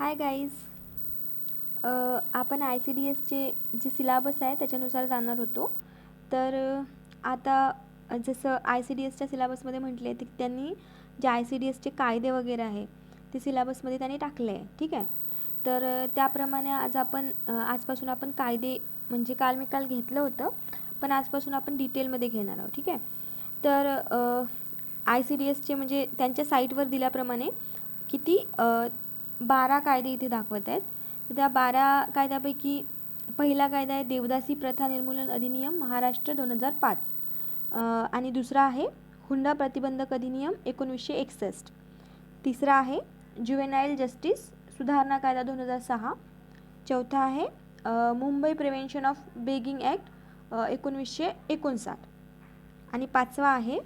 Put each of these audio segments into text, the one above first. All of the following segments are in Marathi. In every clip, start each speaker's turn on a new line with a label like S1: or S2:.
S1: हाय गाईज आपण आय सी डी एसचे जे सिलाबस आहे त्याच्यानुसार जाणार होतो. तर आता जसं आय सी डी एसच्या सिलाबसमध्ये म्हटले ते त्यांनी जे आय सी डी एसचे कायदे वगैरे आहे ते सिलाबसमध्ये त्यांनी टाकले आहे ठीक आहे? तर त्याप्रमाणे आज आपण आजपासून आपण कायदे म्हणजे काल मी काल घेतलं होतं पण आजपासून आपण डिटेलमध्ये घेणार आहोत. ठीक आहे? तर आय सी डी एसचे म्हणजे त्यांच्या साईटवर दिल्याप्रमाणे किती बारा कायदे इथे दाखवत आहेत. तर त्या बारा कायद्यापैकी पहिला कायदा आहे देवदासी प्रथा निर्मूलन अधिनियम महाराष्ट्र दोन हजार पाच. आणि दुसरा आहे हुंडा प्रतिबंधक अधिनियम एकोणवीसशे एकसष्ट. तिसरा आहे ज्युवेनाईल जस्टिस सुधारणा कायदा दोन हजार सहा. चौथा आहे Mumbai prevention of begging act एकोणवीसशे एकोणसाठ. आणि पाचवा आहे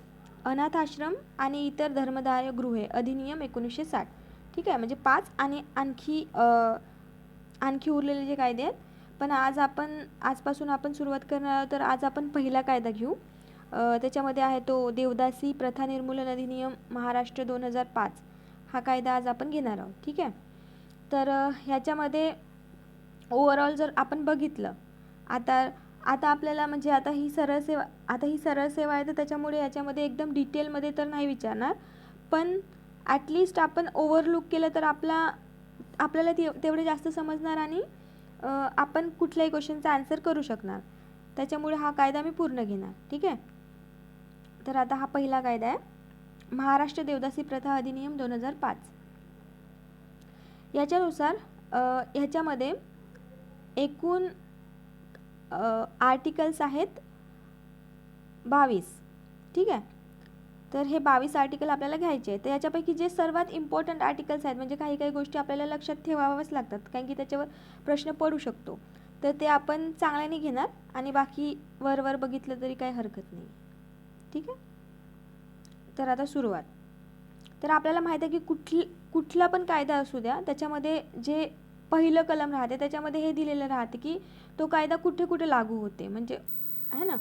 S1: अनाथाश्रम आणि इतर धर्मदाय गृहे अधिनियम एकोणीसशे साठ. ठीक आहे? म्हणजे पाच आणि आणखी आणखी उरलेले जे कायदे आहेत पण आज आपण आजपासून आपण सुरुवात करणार आहोत तर आज आपण पहिला कायदा घेऊ. त्याच्यामध्ये आहे तो देवदासी प्रथा निर्मूलन अधिनियम महाराष्ट्र दोन हजार पाच. हा कायदा आज आपण घेणार आहोत ठीक आहे? तर ह्याच्यामध्ये ओवरऑल जर आपण बघितलं आता आता आपल्याला म्हणजे आता ही सरळ सेवा आता ही सरळ सेवा आहे तर त्याच्यामुळे याच्यामध्ये एकदम डिटेलमध्ये तर नाही विचारणार. पण ॲटलिस्ट आपण ओव्हरलुक केलं तर आपला आपल्याला ते तेवढे जास्त समजणार आणि आपण कुठल्याही क्वेश्चनचा आन्सर करू शकणार. त्याच्यामुळे हा कायदा मी पूर्ण घेणार. ठीक आहे? तर आता हा पहिला कायदा आहे. महाराष्ट्र देवदासी प्रथा अधिनियम दोन हजार पाच. याच्यानुसार ह्याच्यामध्ये एकूण आर्टिकल्स आहेत बावीस. ठीक आहे? तर हे बावीस आर्टिकल आपल्याला घ्यायचे आहे तर याच्यापैकी जे सर्वात इम्पॉर्टंट आर्टिकल्स आहेत म्हणजे काही काही गोष्टी आपल्याला लक्षात ठेवाव्याच लागतात कारण की त्याच्यावर प्रश्न पडू शकतो. तर ते आपण चांगल्याने घेणार आणि बाकी वरवर बघितलं तरी काही हरकत नाही. ठीक आहे? तर आता सुरुवात. तर आपल्याला माहीत आहे की कुठली कुठला पण कायदा असू द्या त्याच्यामध्ये जे पहिलं कलम राहते त्याच्यामध्ये हे दिलेलं राहते की तो कायदा कुठे कुठे लागू होते. म्हणजे आहे ना?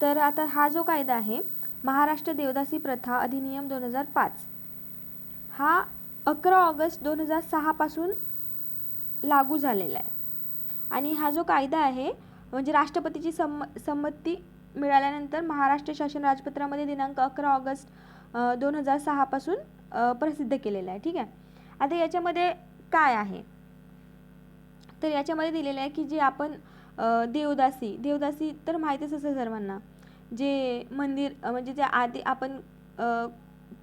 S1: तर आता हा जो कायदा आहे महाराष्ट्र देवदासी प्रथा अधिनियम दोन हजार पाच. हा अकरा ऑगस्ट दोन हजार सहापासून लागू झालेला आहे. आणि हा जो कायदा आहे म्हणजे राष्ट्रपतीची संम संमती मिळाल्यानंतर महाराष्ट्र शासन राजपत्रामध्ये दिनांक अकरा ऑगस्ट दोन हजार सहापासून प्रसिद्ध केलेला आहे. ठीक आहे? आता याच्यामध्ये काय आहे? तर याच्यामध्ये दिलेलं आहे की जे आपण देवदासी देवदासी तर माहितीच असेल सर्वांना. जे मंदिर म्हणजे जे आधी आपण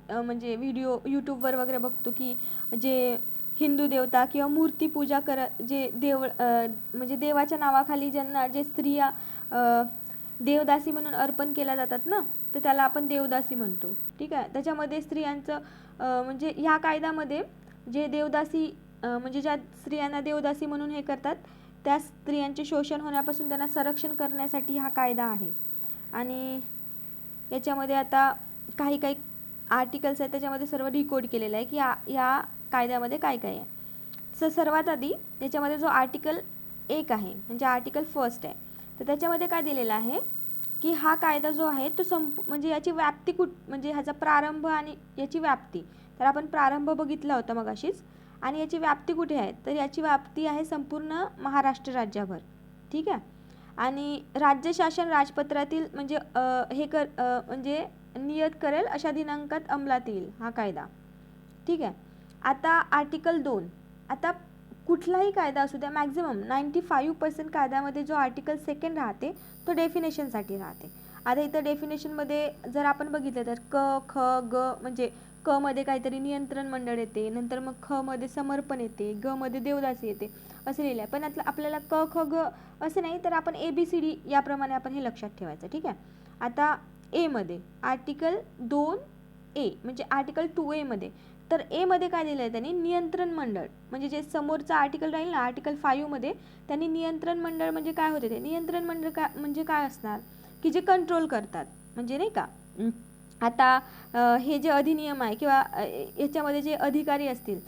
S1: म्हणजे व्हिडिओ यूट्यूबवर वगैरे बघतो की जे हिंदू देवता किंवा मूर्ती पूजा कर जे देव म्हणजे देवाच्या नावाखाली ज्यांना जे स्त्रिया देवदासी म्हणून अर्पण केल्या जातात ना तर त्याला आपण देवदासी म्हणतो. ठीक आहे? त्याच्यामध्ये स्त्रियांचं म्हणजे ह्या कायद्यामध्ये जे देवदासी म्हणजे ज्या स्त्रियांना देवदासी म्हणून हे करतात त्या स्त्रियांचे शोषण होण्यापासून त्यांना संरक्षण करण्यासाठी हा कायदा आहे. आणि याच्यामध्ये आता काही काही आर्टिकल्स आहेत त्याच्यामध्ये सर्व डिकोड केलेलं आहे की या या कायद्यामध्ये काय काय आहे. तर सर्वात आधी याच्यामध्ये जो आर्टिकल एक आहे म्हणजे आर्टिकल फर्स्ट आहे तर त्याच्यामध्ये काय दिलेलं आहे की हा कायदा जो आहे तो संप म्हणजे याची व्याप्ती कुठ म्हणजे ह्याचा प्रारंभ आणि याची व्याप्ती. तर आपण प्रारंभ बघितला होता मगाशीच आणि याची व्याप्ती कुठे आहे? तर याची व्याप्ती आहे संपूर्ण महाराष्ट्र राज्याभर. ठीक आहे? आणि राज्य शासन राजपत्रातील म्हणजे हे कर म्हणजे नियत करेल अशा दिनांकात अंमलात येईल हा कायदा. ठीक आहे? आता आर्टिकल दोन. आता कुठलाही कायदा असू द्या मॅक्झिमम नाईंटी फाईव्ह पर्सेंट कायद्यामध्ये जो आर्टिकल सेकंड राहते तो डेफिनेशनसाठी राहते. आता इथं डेफिनेशनमध्ये जर आपण बघितलं तर क ख ग म्हणजे क मध्ये काहीतरी नियंत्रण मंडळ येते नंतर मग ख मध्ये समर्पण येते ग मध्ये देवदासी येते असं लिहिलं आहे. पण आता आपल्याला क ख ग असं नाही तर आपण ए बी सी डी याप्रमाणे आपण हे लक्षात ठेवायचं ठीक आहे? आता एमध्ये आर्टिकल दोन ए म्हणजे आर्टिकल टू एमध्ये तर एमध्ये काय दिलं आहे त्यांनी? नियंत्रण मंडळ. म्हणजे जे समोरचं आर्टिकल राहील ना आर्टिकल फाईव्हमध्ये त्यांनी नियंत्रण मंडळ म्हणजे काय होते ते? नियंत्रण मंडळ काय म्हणजे काय असणार? की जे कंट्रोल करतात. म्हणजे नाही का? आता हे जे अधिनियम आहे किंवा याच्यामध्ये जे अधिकारी असतील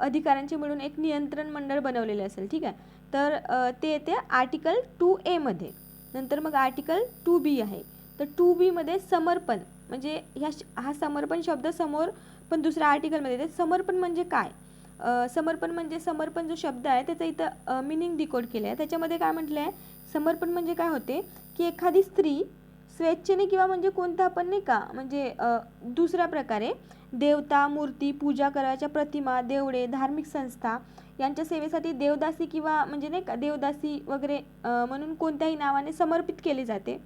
S1: अधिकाऱ्यांचे मिळून एक नियंत्रण मंडळ बनवलेले असेल ठीक आहे? तर ते येते आर्टिकल टू एमध्ये नंतर मग आर्टिकल टू बी आहे. तर टू बीमध्ये समर्पण म्हणजे ह्या श- हा समर्पण शब्द समोर पण दुसऱ्या आर्टिकलमध्ये येते. समर्पण म्हणजे काय? समर्पण म्हणजे समर्पण जो शब्द आहे त्याचा इथं मिनिंग डिकोड केलं आहे त्याच्यामध्ये काय म्हटलं आहे समर्पण म्हणजे काय होते? की एखादी स्त्री स्वेच्छेने किंवा म्हणजे कोणता पण नाही का म्हणजे दुसऱ्या प्रकारे देवता मूर्ती पूजा करायच्या प्रतिमा देवळे धार्मिक संस्था यांच्या सेवेसाठी देवदासी किंवा म्हणजे नाही का देवदासी वगैरे म्हणून कोणत्याही नावाने समर्पित केले जाते.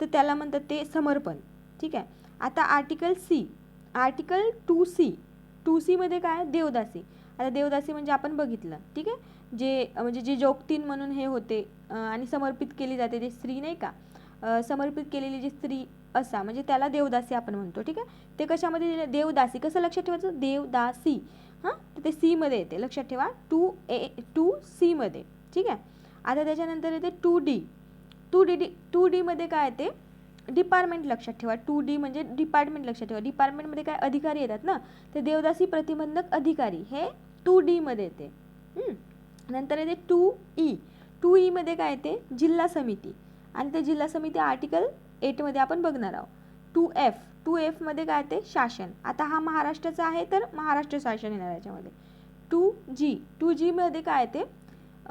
S1: तर त्याला म्हणतात ते समर्पण. ठीक आहे? आता article C. Article two C. Two सीमध्ये काय? देवदासी. आता देवदासी म्हणजे आपण बघितलं. ठीक आहे? जे म्हणजे जे जोगतीन म्हणून हे होते आणि समर्पित केली जाते ते स्त्री नाही का? समर्पित केलेली जी स्त्री असा म्हणजे त्याला देवदासी आपण म्हणतो ठीक आहे? ते कशामध्ये देवदासी. कसं लक्षात ठेवायचं? देवदासी. हां? तर ते सीमध्ये येते. लक्षात ठेवा. टू ए टू सीमध्ये. ठीक आहे? आता त्याच्यानंतर येते two D. Two D D two डीमध्ये काय येते? डिपार्टमेंट लक्षात ठेवा. टू डी म्हणजे डिपार्टमेंट लक्षात ठेवा. डिपार्टमेंटमध्ये काय अधिकारी येतात ना? ते देवदासी प्रतिबंधक अधिकारी. हे टू डीमध्ये येते. नंतर येते टू ई. टू ईमध्ये काय येते? जिल्हा समिती. आणि ते जिल्हा समिती आर्टिकल एटमध्ये आपण बघणार आहोत. टू एफ टू एफमध्ये काय येते शासन. आता हा महाराष्ट्राचा आहे तर महाराष्ट्र शासन येणार याच्यामध्ये. टू जी टू जीमध्ये काय येते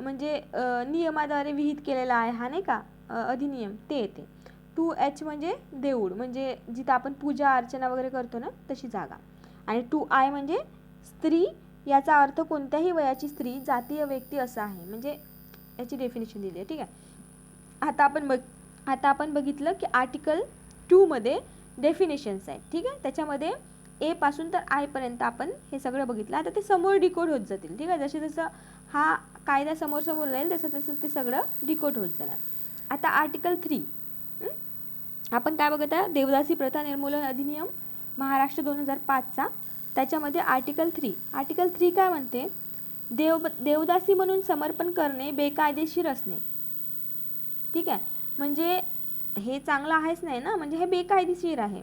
S1: म्हणजे नियमाद्वारे विहित केलेला आहे हा नाही का? अधिनियम. ते येते. टू एच म्हणजे देऊळ. म्हणजे जिथं आपण पूजा अर्चना वगैरे करतो ना तशी जागा. आणि टू आय म्हणजे स्त्री याचा अर्थ कोणत्याही वयाची स्त्री जातीय व्यक्ती असा आहे. म्हणजे याची डेफिनेशन दिली आहे. ठीक आहे? आता आपण बघ आता आपण बघितलं की आर्टिकल टूमध्ये डेफिनेशन्स आहेत. ठीक आहे? त्याच्यामध्ये एपासून तर आयपर्यंत आपण हे सगळं बघितलं. आता ते समोर डिकोड होत जातील. ठीक आहे? जसे जसं हा कायदा समोर समोर जाईल तसं तसं ते सगळं डिकोड होत जाणार. आता आर्टिकल थ्री आपण काय बघत आहे? देवदासी प्रथा निर्मूलन अधिनियम महाराष्ट्र दोन हजार पाचचा त्याच्यामध्ये आर्टिकल थ्री आर्टिकल थ्री काय म्हणते? देव देवदासी म्हणून समर्पण करणे बेकायदेशीर असणे. ठीक आहे? म्हणजे हे चांगलं आहेच नाही ना? म्हणजे हे बेकायदेशीर आहे.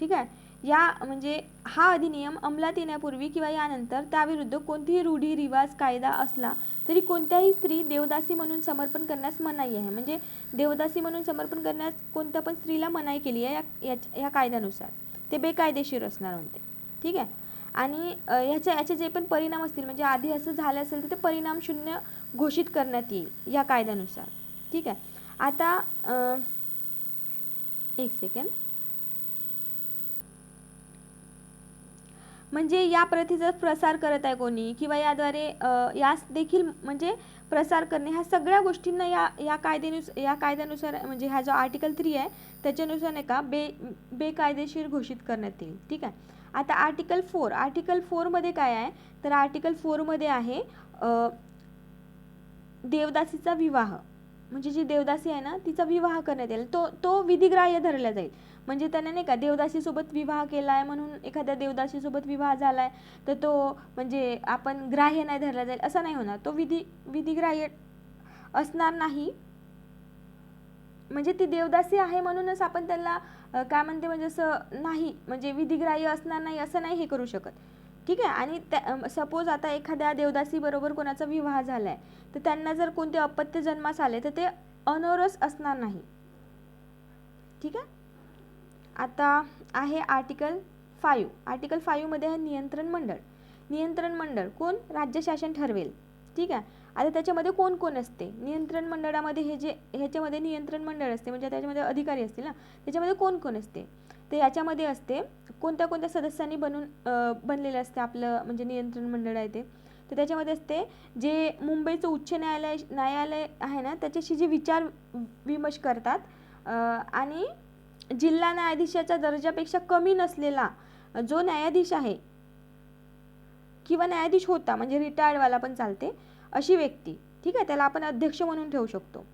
S1: ठीक आहे? या म्हणजे हा अधिनियम अंमलात येण्यापूर्वी किंवा यानंतर त्याविरुद्ध कोणतीही रूढी रिवाज कायदा असला तरी कोणत्याही स्त्री देवदासी म्हणून समर्पण करण्यास मनाई आहे. म्हणजे देवदासी म्हणून समर्पण करण्यास कोणत्या पण स्त्रीला मनाई केली आहे या या कायद्यानुसार. ते बेकायदेशीर असणार म्हणते. ठीक आहे? आणि ह्याच्या याचे जे पण परिणाम असतील म्हणजे आधी असं झालं असेल तर ते परिणाम शून्य घोषित करण्यात येईल या कायद्यानुसार. ठीक आहे? आता एक सेकंड म्हणजे या प्रथेचा प्रसार करत आहे कोणी किंवा याद्वारे यास देखील म्हणजे प्रसार करणे ह्या सगळ्या गोष्टींना या या कायद्यानुसार या कायद्यानुसार म्हणजे हा जो आर्टिकल थ्री आहे त्याच्यानुसार नाही का बे बेकायदेशीर घोषित करण्यात येईल. ठीक आहे? आता आर्टिकल फोर आर्टिकल फोरमध्ये काय आहे? तर आर्टिकल फोरमध्ये आहे देवदासीचा विवाह. म्हणजे जी देवदासी आहे ना तिचा विवाह करण्यात येईल. तो तो विधिग्राह्य धरला जाईल. म्हणजे त्याने नाही का देवदासीसोबत विवाह केला आहे म्हणून एखाद्या देवदासीसोबत विवाह झाला आहे तर तो म्हणजे आपण ग्राह्य नाही धरला जाईल असं नाही होणार. तो विधी विधिग्राह्य असणार नाही. म्हणजे ती देवदासी आहे म्हणूनच आपण त्याला काय म्हणते म्हणजे असं नाही म्हणजे विधिग्राह्य असणार नाही असं नाही हे करू शकत. ठीक आहे? आणि त्या सपोज आता एखाद्या देवदासीबरोबर कोणाचा विवाह झाला आहे तर त्यांना जर कोणते अपत्य जन्मास आले तर ते अनोरस असणार नाही. ठीक आहे? आता आहे आर्टिकल फायू आर्टिकल फायूमध्ये आहे नियंत्रण मंडळ. नियंत्रण मंडळ कोण? राज्य शासन ठरवेल. ठीक आहे? आता त्याच्यामध्ये कोण कोण असते? नियंत्रण मंडळामध्ये हे जे ह्याच्यामध्ये नियंत्रण मंडळ असते म्हणजे त्याच्यामध्ये अधिकारी असतील ना? त्याच्यामध्ये कोण कोण असते? तर याच्यामध्ये असते. कोणत्या कोणत्या सदस्यांनी बनून बनलेलं असते आपलं म्हणजे नियंत्रण मंडळ आहे ते. तर त्याच्यामध्ये असते जे मुंबईचं उच्च न्यायालय न्यायालय आहे ना त्याच्याशी जे विचार विमर्श करतात आणि जिल्हा न्यायाधीशाच्या दर्जापेक्षा कमी नसलेला जो न्यायाधीश आहे किंवा न्यायाधीश होता म्हणजे रिटायर्डवाला पण चालते अशी व्यक्ती. ठीक आहे त्याला आपण अध्यक्ष म्हणून ठेवू शकतो.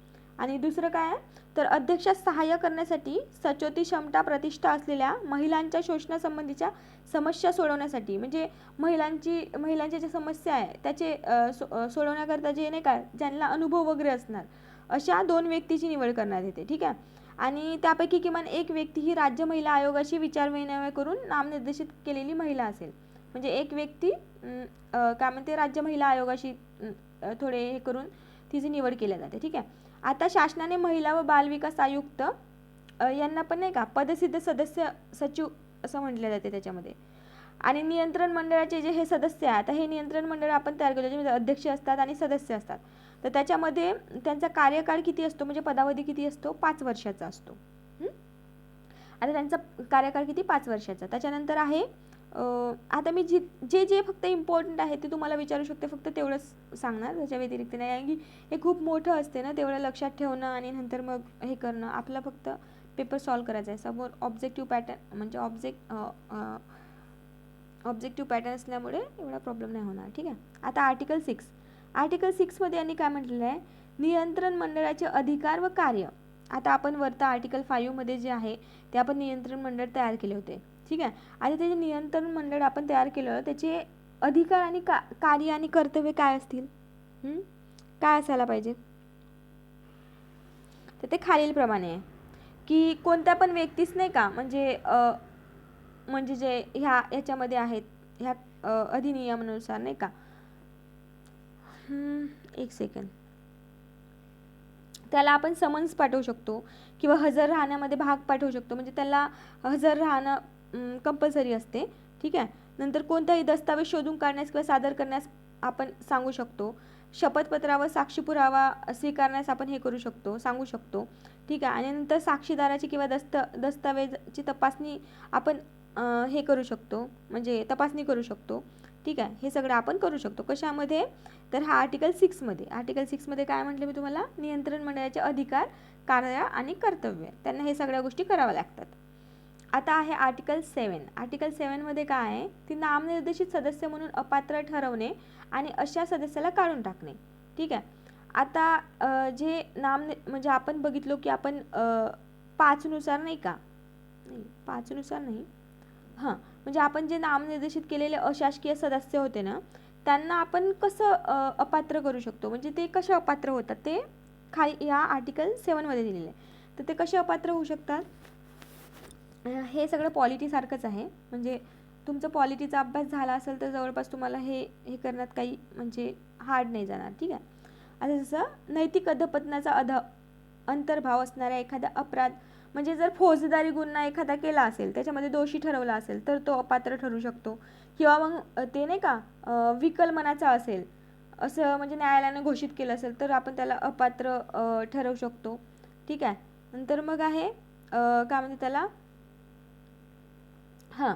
S1: आणि दुसरं काय तर अध्यक्षास सहाय्य करण्यासाठी सचोती क्षमता प्रतिष्ठा असलेल्या महिलांच्या शोषणासंबंधीच्या समस्या सोडवण्यासाठी म्हणजे महिलांची महिलांच्या ज्या समस्या आहे त्याचे सो सोडवण्याकरता जे नाही का ज्यांना अनुभव वगैरे असणार अशा दोन व्यक्तीची निवड करण्यात येते ठीक आहे? आणि त्यापैकी किमान एक व्यक्ती ही राज्य महिला आयोगाशी विचारविनिमय करून नामनिर्देशित केलेली महिला असेल. म्हणजे एक व्यक्ती काय म्हणते राज्य महिला आयोगाशी थोडे हे करून तिची निवड केली जाते ठीक आहे? आता शासनाने महिला व बालविकास आयुक्त यांना पण नाही का पदसिद्ध सदस्य सचिव असं म्हटलं जाते त्याच्यामध्ये. आणि नियंत्रण मंडळाचे जे हे सदस्य आहेत आता हे नियंत्रण मंडळ आपण तयार केलं म्हणजे अध्यक्ष असतात आणि सदस्य असतात. तर त्याच्यामध्ये त्यांचा कार्यकाळ किती असतो? म्हणजे पदावधी किती असतो? पाच वर्षाचा असतो. आता त्यांचा कार्यकाळ किती? पाच वर्षाचा. त्याच्यानंतर आहे आता मी जी जे जे फक्त इम्पॉर्टंट आहे ते तुम्हाला विचारू शकते फक्त तेवढंच सांगणार त्याच्या व्यतिरिक्त नाही. कारण की हे खूप मोठं असते ना तेवढं लक्षात ठेवणं आणि नंतर मग हे करणं. आपलं फक्त पेपर सॉल्व करायचा आहे. समोर ऑब्जेक्टिव्ह पॅटर्न म्हणजे ऑब्जेक्ट ऑब्जेक्टिव्ह पॅटर्न असल्यामुळे एवढा प्रॉब्लेम नाही होणार. ठीक आहे? आता आर्टिकल सिक्स आर्टिकल सिक्समध्ये यांनी काय म्हटलेलं आहे? नियंत्रण मंडळाचे अधिकार व कार्य. आता आपण वरता आर्टिकल फाईव्हमध्ये जे आहे ते आपण नियंत्रण मंडळ तयार केले होते. ठीक आहे? आणि ते जे नियंत्रण मंडळ आपण तयार केलं त्याचे अधिकार आणि का कार्य आणि कर्तव्य काय असतील? काय असायला पाहिजे? तर ते खालीलप्रमाणे आहे की कोणत्या पण व्यक्तीस नाही का म्हणजे म्हणजे जे ह्या ह्याच्यामध्ये आहेत ह्या अधिनियमानुसार नाही का? हम्म, एक सेकंड त्याला आपण समन्स पाठवू शकतो किंवा हजर राहण्यामध्ये भाग पाठवू शकतो म्हणजे त्याला हजर राहणं कंपल्सरी असते. ठीक आहे? नंतर कोणताही दस्तावेज शोधून काढण्यास किंवा सादर करण्यास आपण सांगू शकतो. शपथपत्रावर साक्षी पुरावा स्वीकारण्यास आपण हे करू शकतो सांगू शकतो. ठीक आहे? आणि नंतर साक्षीदाराची किंवा दस्त दस्तावेजची तपासणी आपण हे करू शकतो. म्हणजे तपासणी करू शकतो. ठीक आहे? हे सगळं आपण करू शकतो. कशामध्ये? तर हा आर्टिकल सिक्समध्ये आर्टिकल सिक्समध्ये काय म्हटलं मी तुम्हाला? नियंत्रण मंडळाचे अधिकार कार्य आणि कर्तव्य. त्यांना हे सगळ्या गोष्टी कराव्या लागतात. आता आहे आर्टिकल सेवन आर्टिकल सेवनमध्ये काय आहे? ती नामनिर्देशित सदस्य म्हणून अपात्र ठरवणे आणि अशा सदस्याला काढून टाकणे. ठीक आहे? आता जे नाम म्हणजे आपण बघितलो की आपण पाचनुसार नाही का? नाही पाचनुसार नाही. हां म्हणजे आपण जे नामनिर्देशित केलेले अशासकीय सदस्य होते ना त्यांना आपण कसं अपात्र करू शकतो? म्हणजे ते कसे अपात्र होतात? ते खाली या आर्टिकल सेवनमध्ये दिलेले आहे. तर ते कसे अपात्र होऊ शकतात? हे सगळं पॉलिटीसारखंच आहे. म्हणजे तुमचं पॉलिटीचा अभ्यास झाला असेल तर जवळपास तुम्हाला हे हे करण्यात काही म्हणजे हार्ड नाही जाणार. ठीक आहे? आता जसं नैतिक अधपतनाचा अध अंतर्भाव असणाऱ्या एखाद्या अपराध म्हणजे जर फौजदारी गुन्हा एखादा केला असेल त्याच्यामध्ये दोषी ठरवला असेल तर तो अपात्र ठरू शकतो. किंवा मग ते नाही का विकल मनाचा असेल असं म्हणजे न्यायालयानं घोषित केलं असेल तर आपण त्याला अपात्र ठरवू शकतो. ठीक आहे? नंतर मग आहे काय म्हणते त्याला? हां.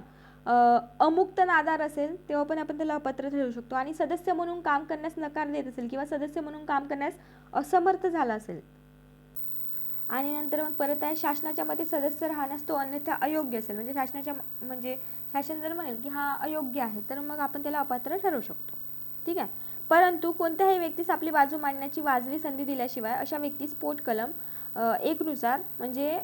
S1: अमुक्त नादार असेल तेव्हा पण आपण त्याला अपात्र ठेवू शकतो. आणि सदस्य म्हणून काम करण्यास नकार देत असेल किंवा सदस्य म्हणून काम करण्यास असमर्थ झाला असेल. आणि नंतर मग परत आहे शासनाच्या मते सदस्य राहण्यास तो अन्यथा अयोग्य असेल. म्हणजे शासनाच्या म्हणजे शासन जर म्हणेल की हा अयोग्य आहे तर मग आपण त्याला अपात्र ठरवू शकतो. ठीक आहे? परंतु कोणत्याही व्यक्तीस आपली बाजू मांडण्याची वाजवी संधी दिल्याशिवाय अशा व्यक्तीस पोट कलम एकनुसार म्हणजे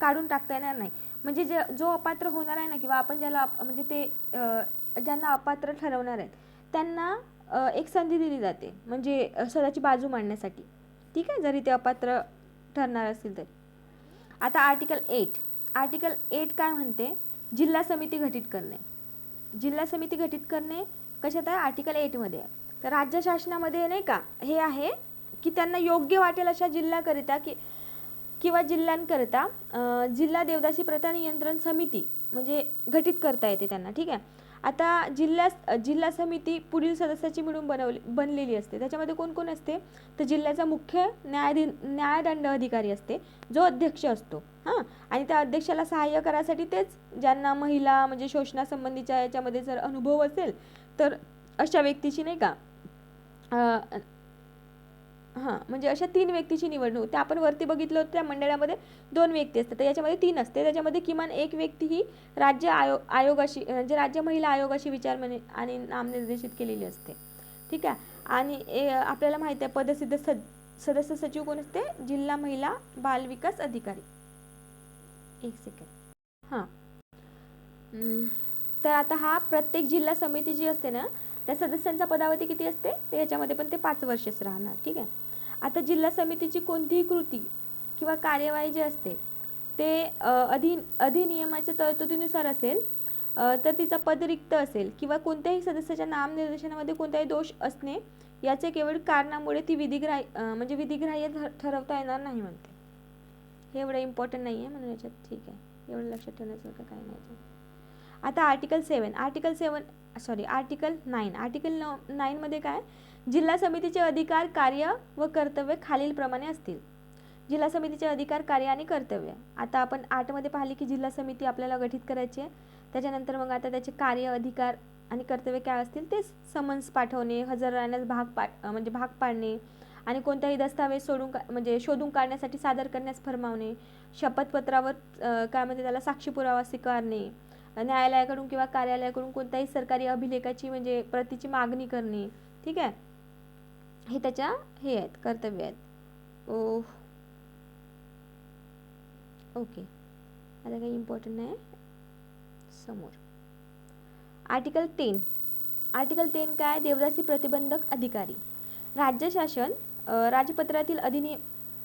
S1: काढून टाकता येणार नाही. म्हणजे जे जो अपात्र होणार आहे ना किंवा आपण ज्याला म्हणजे ते ज्यांना अपात्र ठरवणार आहेत त्यांना एक संधी दिली जाते. म्हणजे स्वतःची बाजू मांडण्यासाठी. ठीक आहे? जरी ते अपात्र ठरणार असतील तरी. आता आर्टिकल एट आर्टिकल एट काय म्हणते? जिल्हा समिती घटित करणे. जिल्हा समिती घटित करणे कशात आहे? आर्टिकल एटमध्ये आहे. तर राज्य शासनामध्ये नाही का? हे आहे की त्यांना योग्य वाटेल अशा जिल्ह्याकरिता की किंवा जिल्ह्यांकरता जिल्हा देवदासी प्रथा नियंत्रण समिती म्हणजे घटित करता येते त्यांना ठीक आहे? आता जिल्हा जिल्हा समिती पुढील सदस्याची मिळून बनवली बनलेली असते. त्याच्यामध्ये कोण कोण असते? तर जिल्ह्याचा मुख्य न्यायाधी न्यायदंड अधिकारी असते जो अध्यक्ष असतो. हां? आणि त्या अध्यक्षाला सहाय्य करायसाठी तेच ज्यांना महिला म्हणजे शोषणासंबंधीच्या याच्यामध्ये जर अनुभव असेल तर अशा व्यक्तीची नाही का हां म्हणजे अशा तीन व्यक्तीची निवडणूक. त्या आपण वरती बघितलं होतं त्या मंडळामध्ये दोन व्यक्ती असतात. तर याच्यामध्ये तीन असते. त्याच्यामध्ये किमान एक व्यक्ती ही राज्य आयो आयोगाशी म्हणजे राज्य महिला आयोगाशी विचारमने आणि नामनिर्देशित केलेली असते. ठीक आहे? आणि ए आपल्याला माहिती आहे पदसिद्ध सद सदस्य सचिव कोण असते? जिल्हा महिला बाल विकास अधिकारी. एक सेकंड हां. तर आता हा प्रत्येक जिल्हा समिती जी असते ना त्या सदस्यांचा पदावधी किती असते? ते याच्यामध्ये पण ते पाच वर्षच राहणार ठीक आहे? आता जिल्हा समितीची कोणतीही कृती किंवा कार्यवाही जी असते ते अ, अधि अधिनियमाच्या तरतुदीनुसार असेल तर तिचा पद रिक्त असेल किंवा कोणत्याही सदस्याच्या नामनिर्देशनामध्ये कोणताही दोष असणे याचे केवळ कारणामुळे ती विधिग्राह्य म्हणजे विधिग्राह्य ठरवता येणार नाही म्हणते. हे एवढं इम्पॉर्टंट नाही आहे म्हणून याच्यात ठीक आहे. एवढं लक्षात ठेवण्यासारखं काही नाही आता article seven article seven sorry article nine article न नाईनमध्ये काय? जिल्हा समितीचे अधिकार कार्य व कर्तव्य खालीलप्रमाणे असतील. जिल्हा समितीचे अधिकार कार्य आणि कर्तव्य. आता आपण आठमध्ये पाहिली की जिल्हा समिती आपल्याला गठीत करायची आहे. त्याच्यानंतर मग आता त्याचे कार्य अधिकार आणि कर्तव्य काय असतील? ते समन्स पाठवणे हजर राहण्यास भाग पा म्हणजे भाग पाडणे आणि कोणताही दस्तावेज सोडून का म्हणजे शोधून काढण्यासाठी सादर करण्यास फरमावणे. शपथपत्रावर काय म्हणते त्याला साक्षी पुरावा स्वीकारणे. न्यायालयाकडून किंवा कार्यालयाकडून कोणत्याही सरकारी अभिलेखाची म्हणजे प्रतीची मागणी करणे ठीक आहे? हे त्याच्या हे आहेत कर्तव्य आहेत. Oh okay. आता काही इम्पॉर्टंट नाही. समोर. आर्टिकल टेन आर्टिकल टेन काय? देवदासी प्रतिबंधक अधिकारी. राज्य शासन राजपत्रातील अधिनि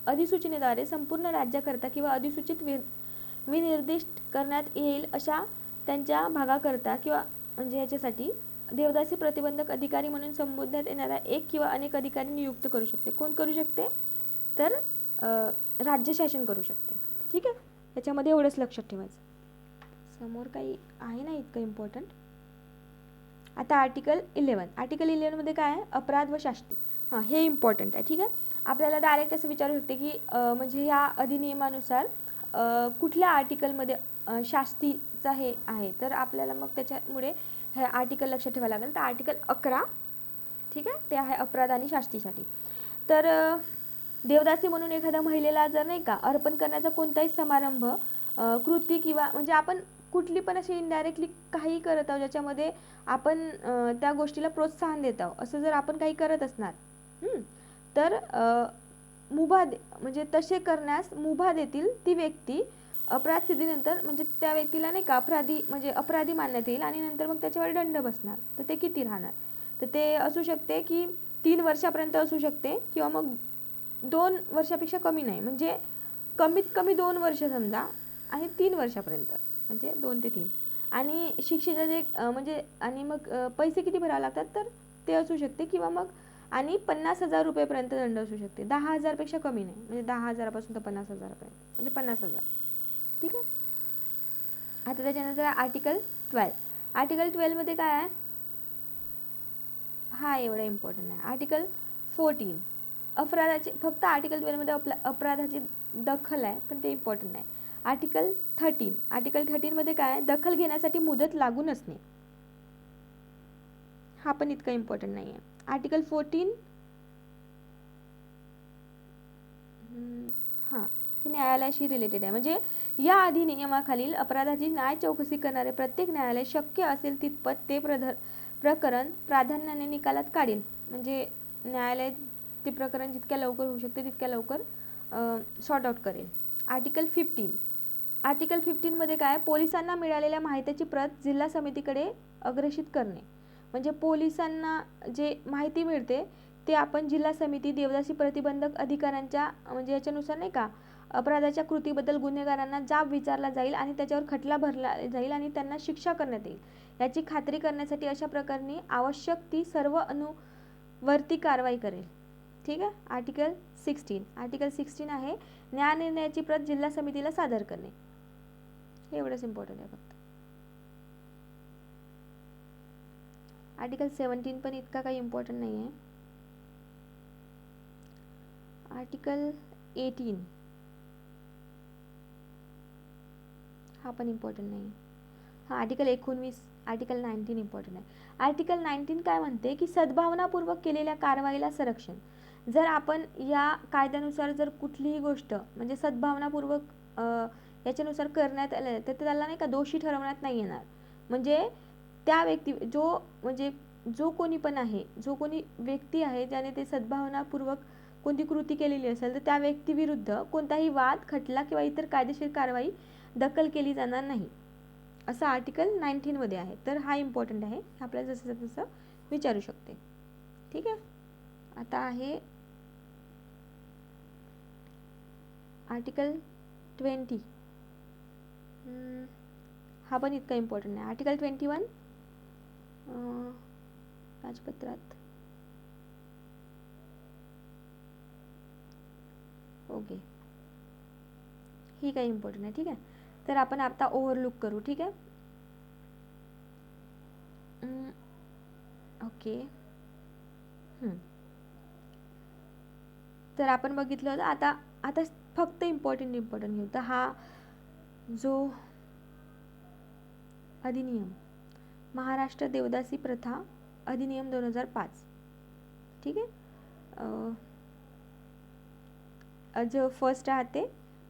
S1: अधिसूचनेद्वारे संपूर्ण राज्याकरता किंवा अधिसूचित वि विनिर्दिष्ट करण्यात येईल अशा त्यांच्या भागाकरता किंवा म्हणजे याच्यासाठी देवदासी प्रतिबंधक अधिकारी म्हणून संबोधण्यात येणारा एक किंवा अनेक अधिकारी नियुक्त करू शकते. कोण करू शकते? तर राज्य शासन करू शकते. ठीक आहे? याच्यामध्ये एवढंच लक्षात ठेवायचं. समोर काही आहे ना इतकं इम्पॉर्टंट आता आर्टिकल इलेवन आर्टिकल इलेवनमध्ये काय आहे? अपराध व शास्ती. हां हे इम्पॉर्टंट आहे. ठीक आहे? आपल्याला डायरेक्ट असं विचारू शकते की म्हणजे ह्या अधिनियमानुसार कुठल्या आर्टिकलमध्ये शास्तीचा हे आहे. तर आपल्याला मग त्याच्यामुळे हे आर्टिकल लक्षात ठेवावं लागेल. तर आर्टिकल अकरा ठीक आहे? ते आहे अपराध आणि शास्तीसाठी. तर देवदासी म्हणून एखाद्या महिलेला जर नाही का अर्पण करण्याचा कोणताही समारंभ कृती किंवा म्हणजे आपण कुठली पण अशी इनडायरेक्टली काही करत आहोत ज्याच्यामध्ये आपण त्या गोष्टीला प्रोत्साहन देत आहोत असं जर आपण काही करत असणार तर मुभा दे म्हणजे तसे करण्यास मुभा देतील ती व्यक्ती अपराध सिद्धीनंतर म्हणजे त्या व्यक्तीला नाही का अपराधी म्हणजे अपराधी मानण्यात येईल आणि नंतर मग त्याच्यावर दंड बसणार. तर ते किती राहणार? तर ते असू शकते की तीन वर्षापर्यंत असू शकते किंवा मग दोन वर्षापेक्षा कमी नाही. म्हणजे कमीत कमी दोन वर्ष समजा आणि तीन वर्षापर्यंत. म्हणजे दोन ते तीन. आणि शिक्षेचं जे म्हणजे आणि मग पैसे किती भरावे लागतात तर ते असू शकते किंवा मग आणि पन्नास हजार रुपयेपर्यंत दंड असू शकते. दहा हजारपेक्षा कमी नाही. म्हणजे दहा हजारापासून तर पन्नास हजारापर्यंत. म्हणजे पन्नास हजार. ठीक आहे? आता त्याच्यानंतर आर्टिकल ट्वेल्व आर्टिकल ट्वेल्वमध्ये काय आहे? हा एवढा इम्पॉर्टंट आहे. आर्टिकल फोर्टीन अपराधाची फक्त आर्टिकल ट्वेल्वमध्ये आपला अपराधाची दखल आहे पण ते इम्पॉर्टंट नाही. आर्टिकल थर्टीन आर्टिकल थर्टीनमध्ये काय आहे? दखल घेण्यासाठी मुदत लागू नसणे हा पण इतका इम्पॉर्टंट नाही आहे आर्टिकल फोर्टीन हां. हे न्यायालयाशी रिलेटेड आहे. म्हणजे या अधिनियमाखालील अपराधाची न्याय चौकशी करणारे प्रत्येक न्यायालय शक्य असेल तितपत ते प्रध प्रकरण प्राधान्याने निकालात काढेल. म्हणजे न्यायालय ते प्रकरण जितक्या लवकर होऊ शकते तितक्या लवकर सॉर्ट आउट करेल. आर्टिकल फिफ्टीन आर्टिकल फिफ्टीनमध्ये काय? पोलिसांना मिळालेल्या माहितीची प्रत जिल्हा समितीकडे अग्रेषित करणे. म्हणजे पोलिसांना जे माहिती मिळते ते आपण जिल्हा समिती देवदासी प्रतिबंधक अधिकाऱ्यांच्या म्हणजे याच्यानुसार नाही का? अपराधाच्या कृतीबद्दल गुन्हेगारांना जाब विचारला जाईल आणि त्याच्यावर खटला भरला जाईल आणि त्यांना शिक्षा करण्यात येईल. याची खात्री करण्यासाठी अशा प्रकारनी आवश्यक ती सर्व अनुवर्ती कारवाई करेल. ठीक आहे? आर्टिकल सिक्स्टीन आर्टिकल सिक्स्टीन आहे न्यायनिर्णयाची प्रत जिल्हा समितीला सादर करणे. हे एवढंच इम्पॉर्टंट आहे फक्त. आर्टिकल सेवन्टीन पण इतका काही इम्पॉर्टंट नाही आहे आर्टिकल एटीन हा पण इम्पॉर्टंट नाही. हा आर्टिकल एकोणवीस आर्टिकल नाईन्टीन इम्पॉर्टंट आहे. आर्टिकल नाईन्टीन काय म्हणते की सद्भावनापूर्वक केलेल्या कारवाईला संरक्षण. जर आपण या कायद्यानुसार जर कुठलीही गोष्ट म्हणजे सद्भावनापूर्वक याच्यानुसार करण्यात आलं तर त्याला नाही का दोषी ठरवण्यात नाही येणार. म्हणजे त्या व्यक्ती जो म्हणजे जो कोणी पण आहे जो कोणी व्यक्ती आहे ज्याने ते सद्भावनापूर्वक कोणती कृती केलेली असेल तर त्या व्यक्तीविरुद्ध कोणताही वाद खटला किंवा इतर कायदेशीर कारवाई दखल केली जाणार नाही. असं आर्टिकल नाईन्टीनमध्ये आहे. तर हा इम्पॉर्टंट आहे. आपल्याला जसं तसं विचारू शकते. ठीक आहे? आता आहे आर्टिकल ट्वेंटी हा पण इतका इम्पॉर्टंट नाही आर्टिकल ट्वेंटी वन राजपत्रात. ओके ही काही इम्पॉर्टंट आहे. ठीक आहे? तर आपण आता ओव्हरलुक करू ठीक आहे? ओके. तर आपण बघितलं होतं आता आता फक्त इम्पॉर्टंट इम्पॉर्टंट घेऊ. तर हा जो अधिनियम महाराष्ट्र देवदासी प्रथा अधिनियम दोन हजार पाच ठीक आहे? जो फर्स्ट राहते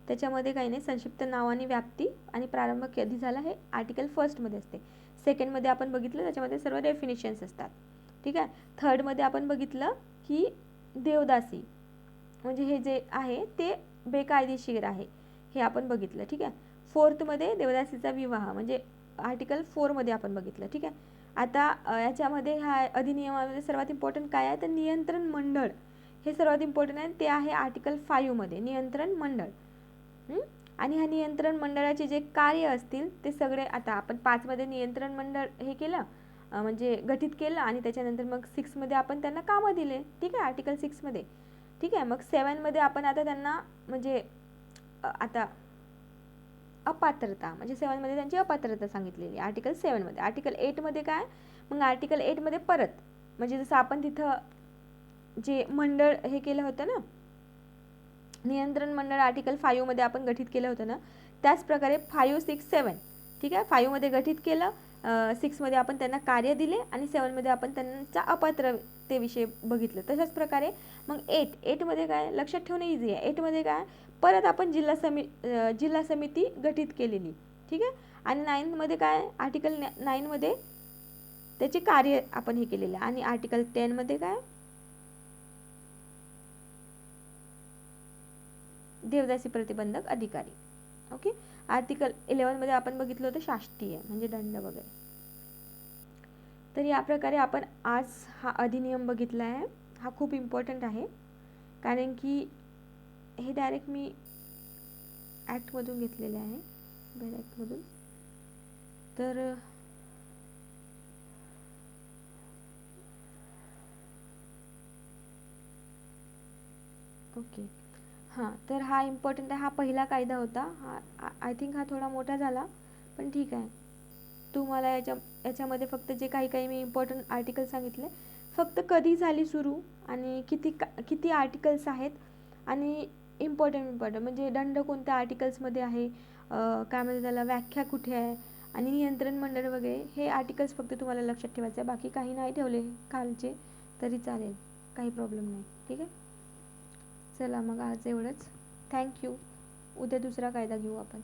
S1: त्याच्यामध्ये काही नाही संक्षिप्त नाव आणि व्याप्ती आणि प्रारंभ कधी झाला हे आर्टिकल फर्स्टमध्ये असते. सेकंडमध्ये आपण बघितलं त्याच्यामध्ये सर्व डेफिनेशन्स असतात. ठीक आहे? थर्डमध्ये आपण बघितलं की देवदासी म्हणजे हे जे आहे ते बेकायदेशीर आहे. हे आपण बघितलं ठीक आहे? फोर्थमध्ये देवदासीचा विवाह म्हणजे आर्टिकल फोरमध्ये आपण बघितलं ठीक आहे? आता याच्यामध्ये ह्या अधिनियमामध्ये सर्वात इम्पॉर्टंट काय आहे? तर नियंत्रण मंडळ. हे सर्वात इम्पॉर्टंट आहे ते आहे आर्टिकल फाईव्हमध्ये नियंत्रण मंडळ. आणि ह्या नियंत्रण मंडळाचे जे कार्य असतील ते सगळे आता आपण पाचमध्ये नियंत्रण मंडळ हे केलं म्हणजे गठीत केलं आणि त्याच्यानंतर मग सिक्समध्ये आपण त्यांना कामं दिले. ठीक आहे आर्टिकल सिक्समध्ये. ठीक आहे मग सेवनमध्ये आपण आता त्यांना म्हणजे आता अपात्रता म्हणजे सेवनमध्ये त्यांची अपात्रता सांगितलेली आर्टिकल सेवनमध्ये आर्टिकल एटमध्ये काय? मग आर्टिकल एटमध्ये परत म्हणजे जसं आपण तिथं जे मंडळ हे केलं होतं ना नियंत्रण मंडळ आर्टिकल फाईव्हमध्ये आपण गठीत केलं होतं ना त्याच प्रकारे फाईव्ह सिक्स सेवन ठीक आहे? फाईव्हमध्ये गठीत केलं सिक्समध्ये आपण त्यांना कार्य दिले आणि सेवनमध्ये आपण त्यांच्या अपात्रतेविषयी बघितलं. तशाच प्रकारे मग एट एटमध्ये काय? लक्षात ठेवणं इझी आहे. एटमध्ये काय? परत आपण जिल्हा समी जिल्हा समिती गठीत केलेली ठीक आहे? आणि नाईनमध्ये काय? आर्टिकल नाईनमध्ये त्याचे कार्य आपण हे केलेलं आहे. आणि आर्टिकल टेनमध्ये काय? देवदासी प्रतिबंधक अधिकारी. ओके आर्टिकल इलेवनमध्ये आपण बघितलं होतं शास्त्रीय म्हणजे दंड वगैरे. तर या प्रकारे आपण आज हा अधिनियम बघितला आहे हा खूप इम्पॉर्टंट आहे. कारण की हे डायरेक्ट मी ॲक्टमधून घेतलेले आहे. ॲक्टमधून तर ओके हां तर हा इम्पॉर्टंट आहे. हा पहिला कायदा होता. हा आय थिंक हा थोडा मोठा झाला. पण ठीक आहे. तुम्हाला याच्या याच्यामध्ये फक्त जे काही काही मी इम्पॉर्टंट आर्टिकल सांगितले फक्त कधी झाली सुरू आणि किती का किती आर्टिकल्स आहेत आणि इम्पॉर्टंट इम्पॉर्टंट म्हणजे दंड कोणत्या आर्टिकल्समध्ये आहे? काय म्हणजे त्याला? व्याख्या कुठे आहे? आणि नियंत्रण मंडळ वगैरे हे आर्टिकल्स फक्त तुम्हाला लक्षात ठेवायचे आहे बाकी काही नाही ठेवले कालचे तरी चालेल. काही प्रॉब्लेम नाही. ठीक आहे? चला मग आज एवढंच. थँक्यू उद्या दुसरा कायदा घेऊ आपण.